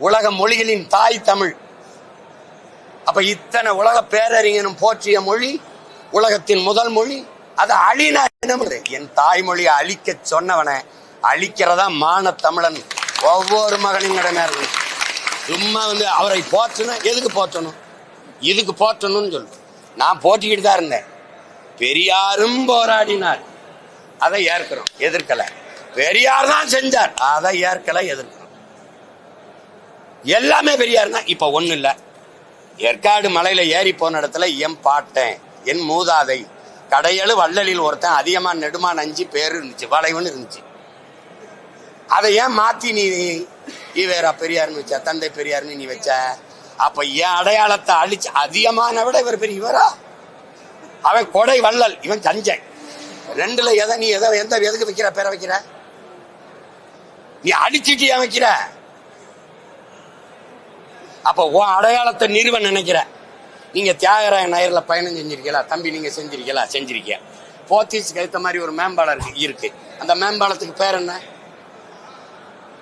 உலக மொழிகளின் தாய் தமிழ். அப்ப இத்தனை உலக பேரறிஞனும் போற்றிய மொழி உலகத்தின் முதல் மொழி அதை அழினா என்ன என் தாய்மொழியை அழிக்க சொன்னவனை அழிக்கிறதா மான தமிழன். ஒவ்வொரு மகனின் கடமை இருக்கு. சும்மா வந்து அவரை போற்றணும் எதுக்கு போற்றணும்? இதுக்கு போற்றணும்னு சொல்லு. நான் போட்டிக்கிட்டு தான் இருந்தேன். பெரியாரும் போராடினார். அதை ஏற்கிறோம். எதிர்க்கல. பெரியார் தான் செஞ்சார். அதை ஏற்கல எதிர்க்கிறோம். எல்லாமே பெரியார் தான் இப்ப ஒண்ணு இல்ல. ஏற்காடு மலையில ஏறி போன இடத்துல என் பாட்டேன் என் மூதாதை. கடையளு வள்ளலில் ஒருத்தன் அதிகமா நெடுமா நஞ்சு பேர் இருந்துச்சு வளைவுன்னு இருந்துச்சு. அதை ஏன் மாத்தி நீ ஈவேரா பெரியார்னு வச்ச தந்தை பெரியார்னு நீ வச்ச? அப்ப என் அடையாளத்தை அழிச்சு அதிகமான விட இவர் பெரிய இவரா? அவன் கொடை வள்ளல் இவன் தஞ்சை. ரெண்டுல எதை நீ எதை எந்த எதுக்கு வைக்கிற பேரை வைக்கிற? நீ அடிச்சுட்டு ஏன் வைக்கிற? அப்ப உன் அடையாளத்தை நிறுவ நினைக்கிற. நீங்க தியாகராய நயரில் பயணம் செஞ்சிருக்கீங்களா? தம்பி நீங்க செஞ்சிருக்கீங்களா? செஞ்சிருக்கீங்க போத்தீஸ்க்கு ஏற்ற மாதிரி ஒரு மேம்பாலம் இருக்கு. இருக்கு. அந்த மேம்பாலத்துக்கு பேர் என்ன?